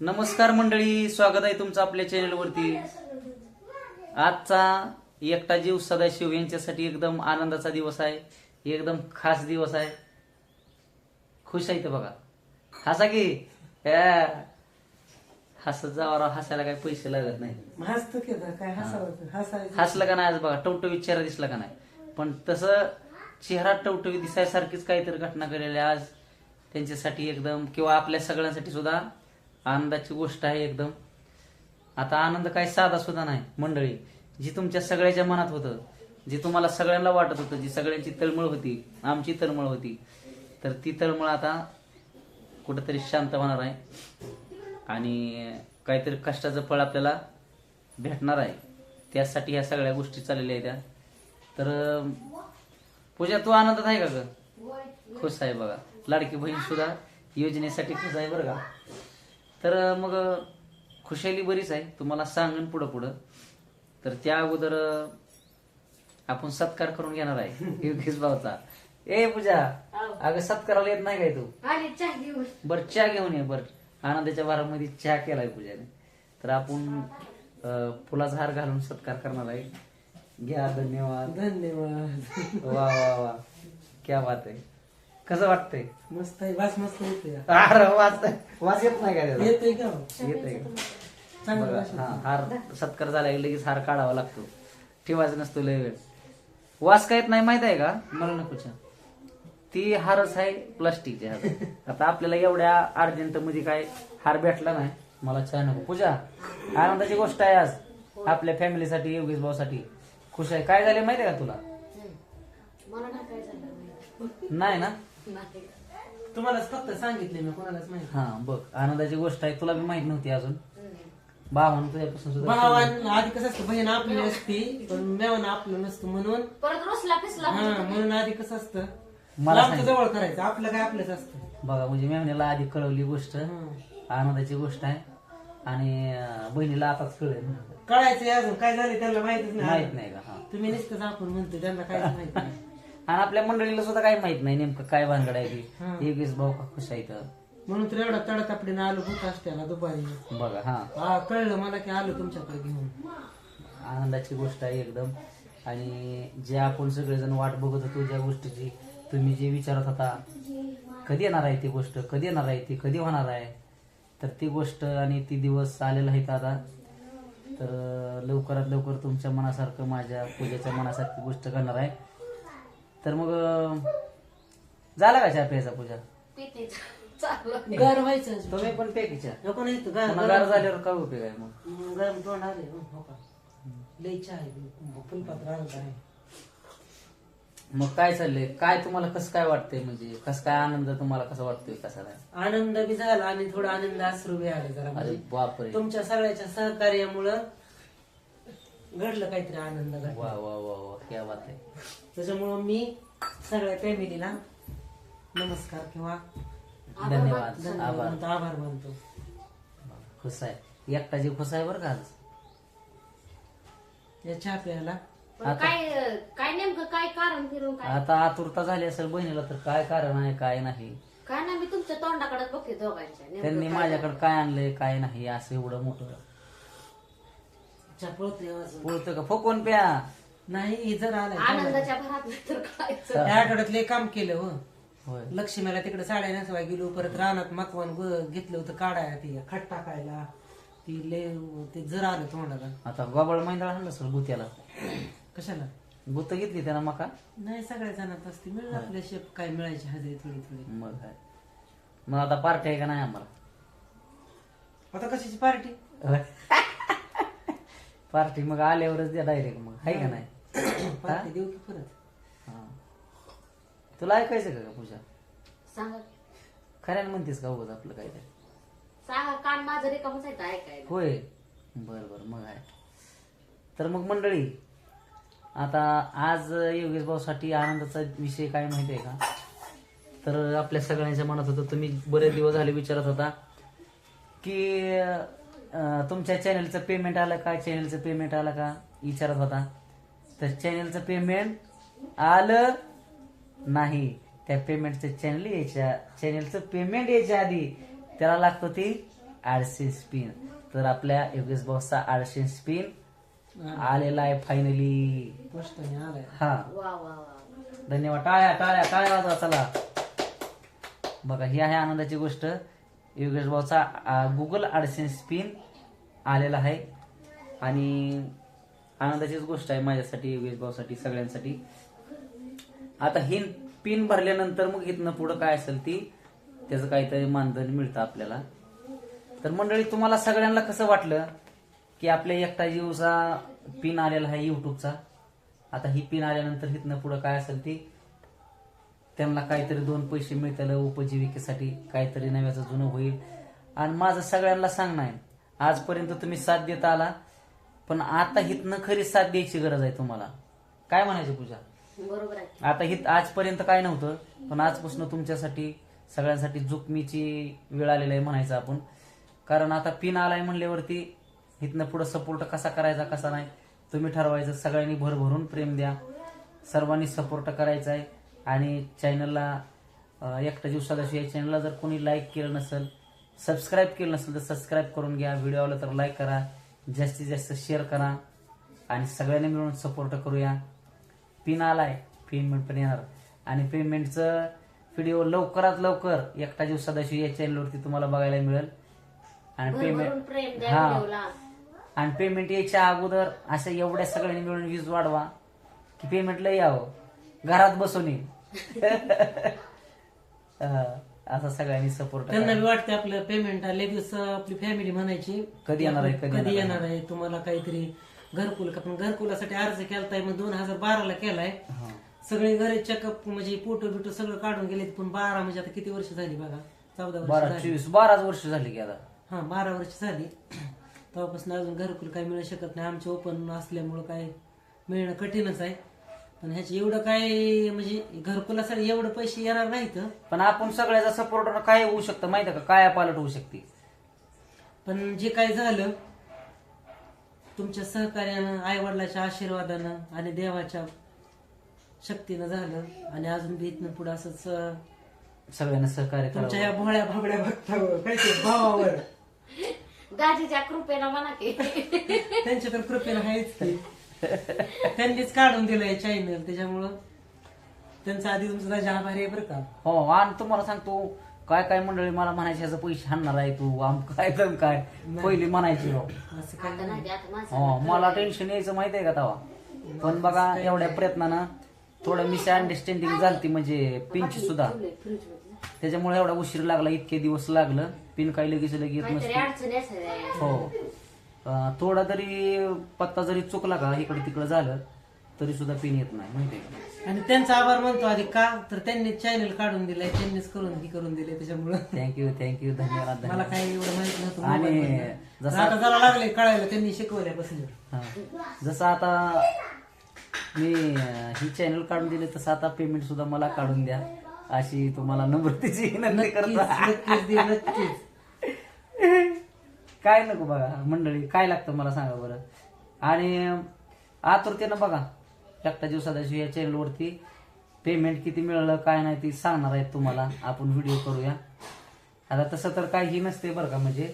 नमस्कार मंडळी स्वागत आहे तुमचं आपल्या चॅनलवरती आजचा एकटा जीव सदाशिव यांच्यासाठी एकदम आनंदाचा दिवस आहे एकदम खास दिवस आहे. खुश आहे इथं बघा. हसा की. हसत जावा हसायला काही पैसे लागत नाही. काय हसलं का नाही आज बघा? टवटवीत चेहरा दिसला का नाही? पण तसं चेहरा टवटवीत दिसायसारखीच काहीतरी घटना घडलेली आहे आज. त्यांच्यासाठी एकदम किंवा आपल्या सगळ्यांसाठी सुद्धा आनंदाची गोष्ट आहे एकदम. आता आनंद काही साधा सुद्धा नाही मंडळी. जी तुमच्या सगळ्याच्या मनात होतं जी तुम्हाला सगळ्यांना वाटत होतं जी सगळ्यांची तळमळ होती आमची तळमळ होती तर ती तळमळ आता कुठंतरी शांत होणार आहे. आणि काहीतरी कष्टाचं फळ आपल्याला भेटणार आहे. त्यासाठी ह्या सगळ्या गोष्टी चाललेल्या आहेत त्या. तर पूजा तू आनंदात आहे का ग? खुश आहे बघा. लाडकी बहीण सुद्धा योजनेसाठी खुश आहे बरं का? तर मग खुशाली बरीच आहे. तुम्हाला सांगन पुढं पुढं. तर त्या अगोदर आपण सत्कार करून घेणार आहे. योगेश भाऊचा. ए पूजा अगं सत्काराला येत नाही काय तू? बर चहा घेऊन ये बर. आनंदाच्या भारामध्ये चहा केलाय पूजाने. तर आपण फुलाचा हार घालून सत्कार करणार आहे. घ्या धन्यवाद. धन्यवाद. वा वा वा. क्या बात आहे. कसं वाटतंय? मस्त आहे वास मस्त येते अरे वाच वाच येत नाही काय त्याचा? येतोय का? येतंय बघा, वास हा, हार सत्कार झाला की लगेच हार काढावा लागतो. ठेवायचा नसतो लय वेळ. वास काय येत नाही माहीत आहे का? मला नको. ती हारच आहे प्लास्टिकचे हार आता आपल्याला एवढ्या अर्जंटमध्ये काय हार भेटला नाही. मला चहा नको. पूजा आनंदाची गोष्ट आहे आज. आपल्या फॅमिलीसाठी योगेश भाऊसाठी. खुश आहे. काय झाले माहिती आहे का तुला? मला ना काय झालं. माहिती. नाही ना? नाही. तुम्हालाच फक्त सांगितले मी कोणालाच माहिती हा बघ आनंदाची गोष्ट आहे तुला बी माहीत नव्हती अजून. भावानं तुझ्यापासून सुद्धा भावान आधी कसं असतं बहीण आपली असती पण मेवण आपलं नसतं म्हणून. परत रुसला पिसला हा म्हणून आधी कसं असतं मला लांबचं जवळ करायचं आपलं काय आपलंच असतं. बघा म्हणजे मेवण्याला आधी कळवली गोष्ट हं. आनंदाची गोष्ट आहे आणि अं, बहिणीला आताच कळेल. कळायचंय अजून काय झालं त्यांना माहितच नाही. माहीत नाही का? हा. तुम्ही नुसतंच आपण म्हणतो त्यांना काय माहीत नाही. आणि आपल्या मंडळीला सुद्धा काही माहीत नाही नेमकं काय भानगड आहे हा. ती योगेश भाऊ का खुश आहे तर म्हणून तर एवढा तडकापडीने आलो भूत असत्याला दुपारी. बघा हा. हा कळलं मला की आलो तुमच्याकडे घेऊन. आनंदाची गोष्ट आहे एकदम. आणि जे आपण सगळेजण वाट बघत होतो ज्या गोष्टीची तुम्ही जे विचारत होता कधी येणार आहे ती गोष्ट कधी येणार आहे ती कधी होणार आहे? तर ती गोष्ट आणि ती दिवस आलेला आहेत आता. तर अं, लवकरात लवकर तुमच्या मनासारखं माझ्या पूजेच्या मनासारखी गोष्ट करणार आहे. तर मग झाला का चहा प्यायचा पूजा? पिते. चालू गार व्हायचं तुम्ही पण प्या की चहा. नको नाही तर गार झाल्यावर काय उपयोग आहे मग? गरम तोंड आले हो, हो का? लई चहा आहे फुलपात्र आणत आहे. मग काय चाललंय? काय तुम्हाला कसं काय वाटतंय? म्हणजे कसं काय आनंद तुम्हाला कसा वाटतोय कसा नाही आनंद बी झाला आणि थोडा आनंद अश्रू बी आले जरा. अरे म्हणजे बापरे. तुमच्या सगळ्याच्या सहकार्यामुळं घडलं काहीतरी आनंद. घडला वा वा वा वा. क्या बात आहे. त्याच्यामुळं मी सगळ्या फॅमिलीला नमस्कार किंवा धन्यवाद. धन्यवाद. आभार. म्हणतो, आभार मानतो. खुश आहे. एकटा जीव खुश आहे बरं का आज? या चहा प्यायला पण काय काय नेमकं काय कारण फिरून काय? आता आतुरता झाली असेल बहिणीला तर काय कारण आहे काय नाही? काय नाही मी तुमच्या तोंडाकडे बघते दोघांच्या. नेमकं त्यांनी काय माझ्याकडे काय आणलंय काय नाही असं एवढं मोठं. चहा का? फुकून प्या. नाही हे जर झालं? आनंदाच्या भरात तर काय या आठवड्यात लय काम केलं हो. होय. लक्ष्मीला तिकडे साड्या नेसवाय गेलो परत रानात मकवान ग- घेतलं होतं काढाय ती खट टाकायला. ती लय ते जर आलं तोंडाला. आता गोबाळ मैंदळ आणलं सर गुत्याला. कशाला? गुत्त घेतली त्यानं मका? नाही सगळ्या जणात असते. मिळेल आपल्या शेप काय मिळायची हजेरी थोडी थोडी. मग काय. मग आता पार्टी आहे का नाही आम्हाला? आता कशाची पार्टी? पार्टी मग आल्यावरच द्या डायरेक्ट मग. आहे का नाही? पार्टी देऊ की परत हा. तुला ऐकायचं का ग पूजा? सांगा खऱ्यानं म्हणतेस का उगाच आपलं काहीतरी? सांगा कान माझं रिकामच आहे तर ऐकायला? होय. बर बर मग आहे. तर मग मंडळी आता आज योगेश भाऊसाठी आनंदाचा विषय काय माहिती आहे का? तर आपल्या सगळ्यांच्या मनात होतं तुम्ही बरेच दिवस झाले विचारत होता की अं, तुमच्या चॅनलचं पेमेंट आलं का? चॅनलचं पेमेंट आलं का? विचारत होता. तर चॅनलचं पेमेंट आलं नाही. त्या पेमेंटचं चॅनल यायच्या चॅनलचं पेमेंट यायच्या आधी त्याला लागतो ती आडशे स्पिन तर आपल्या योगेश बॉसचा आडशे स्पिन आलेला आहे फायनली हा. धन्यवाद. टाळ्या टाळ्या टाळ्या वाजवा चला. बघा ही आहे आनंदाची गोष्ट. योगेश भाऊचा गुगल आडसेन्स पिन आलेला आहे. आणि आनंदाचीच गोष्ट आहे माझ्यासाठी योगेश भाऊसाठी सगळ्यांसाठी. आता ही पिन भरल्यानंतर मग इथनं पुढं काय असेल ती त्याचं काहीतरी मानधन मिळतं आपल्याला. तर मंडळी तुम्हाला सगळ्यांना कसं वाटलं की आपल्या एकटा जीवचा पिन आलेला आहे युट्यूबचा आता ही पिन आल्यानंतर इथनं पुढं काय असेल ती? त्यांना काहीतरी दोन पैसे मिळतील उपजीविकेसाठी काहीतरी नव्याचं जुनं होईल. आणि माझं सगळ्यांना सांगणं आहे आजपर्यंत तुम्ही साथ देत आला पण आता हितनं खरी साथ द्यायची गरज आहे तुम्हाला. काय म्हणायचं पूजा? बरोबर आहे. आता हित आजपर्यंत काय नव्हतं पण आजपासून तुमच्यासाठी सगळ्यांसाठी जोखमीची वेळ आलेली आहे म्हणायचं आपण. कारण आता पिन आलाय म्हणल्यावरती इथनं पुढं सपोर्ट कसा करायचा कसा नाही तुम्ही ठरवायचं. सगळ्यांनी भरभरून प्रेम द्या. सर्वांनी सपोर्ट करायचा आहे. आणि चॅनलला एकटा जीव सदाशिव या चॅनलला जर कोणी लाईक केलं नसेल सबस्क्राईब केलं नसेल तर सबस्क्राईब करून घ्या. व्हिडिओ आवडला तर लाईक करा. जास्तीत जास्त शेअर करा आणि सगळ्यांनी मिळून सपोर्ट करूया. पिन आलाय पेमेंट पण येणार. आणि पेमेंटचं व्हिडिओ लवकरात लवकर एकटा जीव सदाशिव या चॅनलवरती तुम्हाला बघायला मिळेल. आणि पेमेंट हा. आणि पेमेंट यायच्या अगोदर असं एवढ्या सगळ्यांनी मिळून वीज वाढवा की पेमेंट लय यावं. घरात बसून येईल असं सगळ्यांनी सपोर्ट त्यांना बी वाटते आपलं पेमेंट आले दिवस आपली फॅमिली म्हणायची कधी येणार आहे, कधी कधी येणार आहे? तुम्हाला काहीतरी घरकुल का? पण घरकुलासाठी अर्ज केलाय मग दोन हजार बाराला केलाय. सगळे घरी चेकअप म्हणजे फोटो बिटो सगळं काढून गेले पण बारा म्हणजे आता किती वर्ष झाली बघा? चौदा वर्ष बारा झाली. चोवीस बाराच वर्ष झाली की आता. हा बारा वर्ष झाली. तेव्हापासून अजून घरकुल काही मिळू शकत नाही. आमचे ओपन असल्यामुळं काय मिळणं कठीणच आहे. पण ह्याचे एवढं काय म्हणजे घरकुलासाठी एवढं पैसे येणार नाहीत. पण आपण सगळ्याचा सपोर्ट काय होऊ शकतं माहिती का? काय पालट होऊ शकते? पण जे काय झालं तुमच्या सहकार्यानं आई वडिलाच्या आशीर्वादानं आणि देवाच्या शक्तीनं झालं आणि अजून बी इथनं पुढे असंच सगळ्यांना सहकार्य तुमच्या या भोळ्या भाबड्या भक्तावर काय ते भावावर. दाजीच्या कृपेला म्हणा की. त्यांच्या तर कृपेनं आहेच त्यांनीच काढून दिलंय चॅनल त्याच्यामुळं त्यांचा आधी तुमचा राजा आभारी आहे बरं का. हो आणि तुम्हाला सांगतो काय काय मंडळी मला म्हणायचे ह्याचं पैसे हाणणार आहे तू आम काय तर काय. पहिली म्हणायची हो. असं काय आता नाही. आता हो मला टेन्शन यायचं माहिती आहे का तेव्हा पण बघा एवढ्या प्रयत्नानं थोडं मिस अंडरस्टँडिंग झालती म्हणजे पिनची सुद्धा. त्याच्यामुळे एवढा उशीर लागला इतके दिवस लागलं पिन काही लगेच लगेच काहीतरी नसतं. अडचणी असेल हो. थोडा जरी पत्ता जरी चुकला का इकडे तिकडे झालं तरी सुद्धा पिन येत नाही माहिती आहे का? आणि त्यांचा आभार मानतो आधी का? तर त्यांनी चॅनल काढून दिलाय त्यांनीच करून ही करून दिले त्याच्यामुळं. थँक्यू थँक्यू धन्यवाद मला धन्यवाद काही एवढं माहीत नव्हतं आणि. जसं आता जरा लागले कळायला त्यांनी शिकवल्यापासून. हा. जसं आता मी अं, ही चॅनल काढून दिले तसं आता पेमेंट सुद्धा मला काढून द्या अशी तुम्हाला नम्रतेची विनंती नक्कीच करतो. नक्कीच दे, नक्कीच. काय नको बघा मंडळी काय लागतं मला सांगा बरं. आणि आतुरतेनं बघा एकटा जीव सदाशिव या चॅनलवरती पेमेंट किती मिळालं काय नाही ते सांगणार आहेत तुम्हाला. आपण व्हिडिओ करूया. आता तसं तर काही नसते बरं का म्हणजे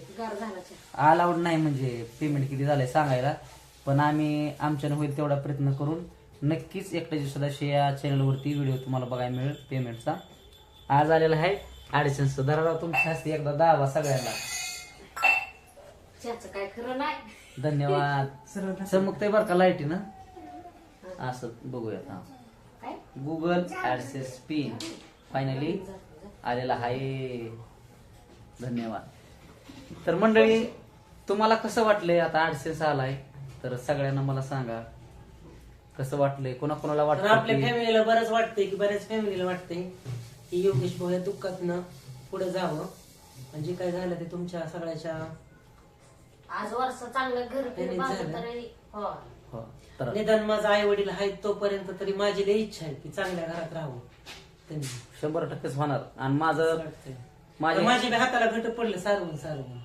अलाउड नाही म्हणजे पेमेंट किती झालंय सांगायला. पण आम्ही आमच्यानं होईल तेवढा प्रयत्न करून नक्कीच एकट्या दिवसाला या चॅनलवरती व्हिडिओ तुम्हाला बघायला मिळेल पेमेंटचा आज आलेला आहे अडचण धराराव तुमच्या हस्ते एकदा दावा सगळ्यांना. त्याचं काय खरं नाही. धन्यवाद. सर्व चमकतंय बरं का लाईटीनं असं बघूयात हा. काय? गुगल ऍडसेस पिन फायनली आलेला आहे. धन्यवाद. तर मंडळी तुम्हाला कसं वाटलंय? आता ऍडसेस आलाय. तर सगळ्यांना मला सांगा. कसं वाटलंय? कोणाकोणाला तर वाटतं आपल्या फॅमिलीला बरंच वाटतंय की बऱ्याच फॅमिलीला वाटतंय की योगेश भाऊ या दुःखातनं पुढे जावं. आणि जे काय झालं ते तुमच्या सगळ्याच्या आज वर्ष चांगलं घर फिर झालं. तरी. हो. हो तर निदान माझा आई वडील आहेत तोपर्यंत तरी माझी लई इच्छा आहे की चांगल्या घरात राहावं. त्यांनी. शंभर टक्केच होणार. आणि माझं वाटतंय. माझे तर माझ्या बी हाताला घट पडलं सारवून सारवून.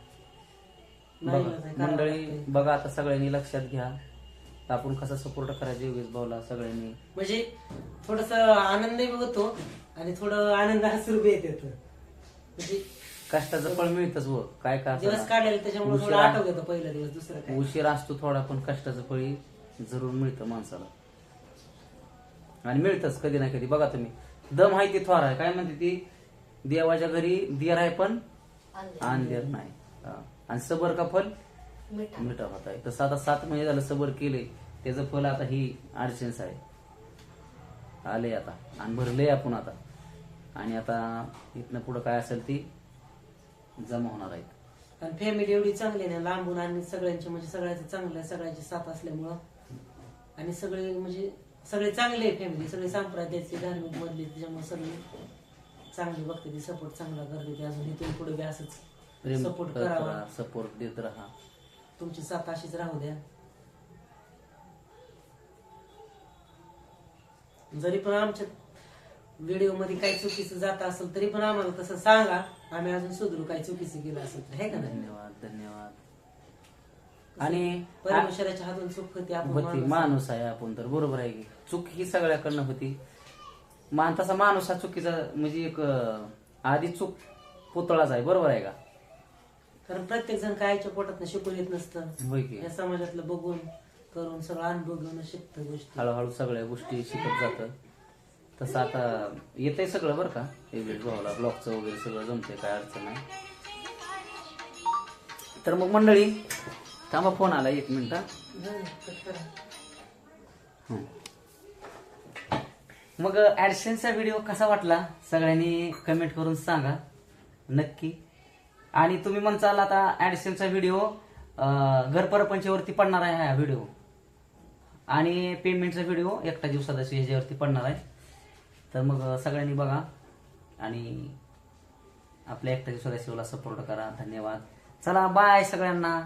नाही बघा, करावं मंडळी लागतंय. बघा आता सगळ्यांनी लक्षात घ्या. आपण कसा सपोर्ट करायचा योगेश भाऊला सगळ्यांनी. म्हणजे थोडस आनंदही होतो आणि थोडं आनंद हसूर बी येत म्हणजे कष्टाचं फळ मिळतच व काय का दिवस. काढलेले त्याच्यामुळे थोडं उशिरा- आठवत होतं पहिला दिवस दुसरं काय. उशीर असतो थोडा पण कष्टाचं फळी जरूर मिळतं माणसाला. आणि मिळतच कधी ना कधी. बघा तुम्ही. दम आहे ती थोर आहे काय म्हणते ती? देवाच्या घरी देर आहे पण अंधेर नाही. हा. आणि सबर का फल? मिठा. मिठा होत आहे. तसं आता सात महिने झालं सबर केले त्याचं फल आता ही अडचणच आहे. आले आता. आणि भरले आपण आता. आणि आता इथनं पुढं काय असेल ती? जमा होणार आहेत. आणि फॅमिली एवढी चांगली आहे ना लांबून आणि सगळ्यांचे म्हणजे सगळ्याचं चांगलं आहे सगळ्यांची साथ असल्यामुळं. आणि सगळे म्हणजे सगळे चांगले फॅमिली सगळे सांप्रदायाचे धार्मिक मधले त्याच्यामुळे सगळे चांगले बघते ती सपोर्ट चांगला करते ती अजून इथून पुढे बी असंच प्रेम सपोर्ट करत करावा. राहा सपोर्ट देत राहा. तुमची साथ अशीच राहू द्या. जरी पण आमच्या व्हिडिओमध्ये काही चुकीचं जात असेल तरी पण आम्हाला तसं सांगा. आम्ही अजून सुधरू काही चुकीचं केलं असेल तर आहे का नाही? धन्यवाद धन्यवाद. आणि परमेश्वराच्या हातून चूक होती आपण होती माणूस. माणूस आहे आपण तर बरोबर आहे की. चूक ही सगळ्याकडनं होती. मान तसा माणूस हा चुकीचा म्हणजे एक अं, आधी चूक पुतळाच आहे बरोबर आहे का? कारण प्रत्येक जण कायच्या पोटात शिकून येत नसतं. होय की. या समाजातलं बघून करून सगळं अनुभव घेऊन शिकतं गोष्टी. हळूहळू सगळ्या गोष्टी शिकत जातं. तसं आता येतंय सगळं बरं का? एवढे भावाला ब्लॉगचं वगैरे सगळं जमतंय काय अडचण नाही. तर मग मंडळी थांबा फोन आला एक मिनिट मग ॲडशनचा व्हिडिओ कसा वाटला? सगळ्यांनी कमेंट करून सांगा. नक्की. आणि तुम्ही म्हणताल आता ॲडशनचा व्हिडिओ घरपरपंचवरती पडणार आहे हा व्हिडिओ. आणि पेमेंटचा व्हिडिओ एकटा दिवसाचा ह्याच्यावरती पडणार आहे. तर मग सगळ्यांनी बघा आणि आपल्या एकट्याच्या दिवसाच्या शिवला सपोर्ट करा. धन्यवाद. चला बाय सगळ्यांना.